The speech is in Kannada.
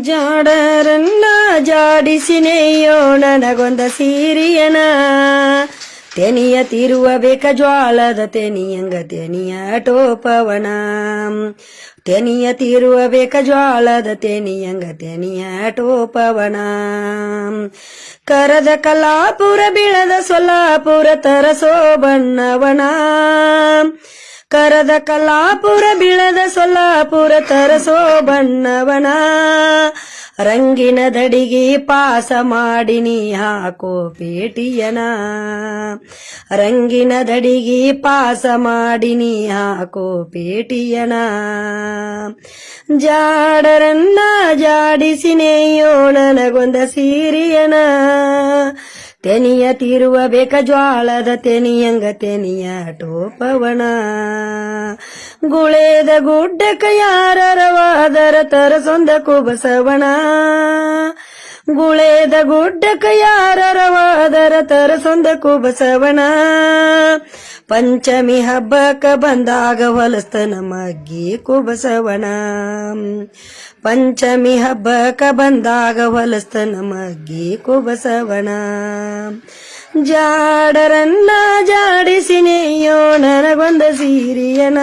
ಜಾಡರನ್ನ ಜಾಡಿಸಿನೆಯೋ ನನಗೊಂದ ಸೀರಿಯನ. ತೆನಿಯ ತಿರುವ ಬೇಕ ಜ್ವಾಳದ ತೆನಿಯಂಗ ತೆನಿಯ ಟೋಪವನ. ತೆನಿಯ ತಿರುವ ಬೇಕ ಜ್ವಾಳದ ತೆನಿಯಂಗ ತೆನಿಯ ಟೋಪವನ. ಕರದ ಕಲಾಪುರ ಬಿಳದ ಸೊಲಾಪುರ ತರಸೋ ಬಣ್ಣವನ. ಕರದ ಕಲಾಪುರ ಬಿಳದ ಸೊಲ್ಲಾಪುರ ತರಸೋ ಬಣ್ಣವನ. ರಂಗಿನ ದಡಿಗೆ ಪಾಸ ಮಾಡಿ ನೀ ಹಾಕೋ ಪೇಟಿಯನ. ರಂಗಿನ ದಡಿಗೆ ಪಾಸ ಮಾಡಿ ನೀ ಹಾಕೋ ಪೇಟಿಯನ. ಜಾಡರನ್ನ ಜಾಡಿಸಿನೆಯೋ ನನಗೊಂದ ಸೀರಿಯನ. ತೆನಿಯ ತೀರುವ ಬೇಕ ಜ್ವಾಳದ ತೆನಿಯಂಗ ತೆನಿಯ ಟೋಪವಣ. ಗುಳೇದ ಗುಡ್ಡಕ ಯಾರರವಾದರ ತರಸೊಂದ ಕುಬಸವಣ. ಗುಳೇದ ಗುಡ್ಡಕ ಯಾರರವಾದರ ತರಸೊಂದ ಕುಬಸವಣ. ಪಂಚಮಿ ಹಬ್ಬಕ ಬಂದಾಗ ಹೊಲಸ್ತನ ಮಗ್ಗಿ ಕುಬಸವಣ. ಪಂಚಮಿ ಹಬ್ಬಕ ಬಂದಾಗ ಹೊಲಸ್ತನ ಮಗ್ಗಿ ಕುಬಸವಣ. ಜಾಡರನ್ನ ಜಾಡಿಸಿನೆಯೋ ನನಗೊಂದ ಸೀರಿಯನ.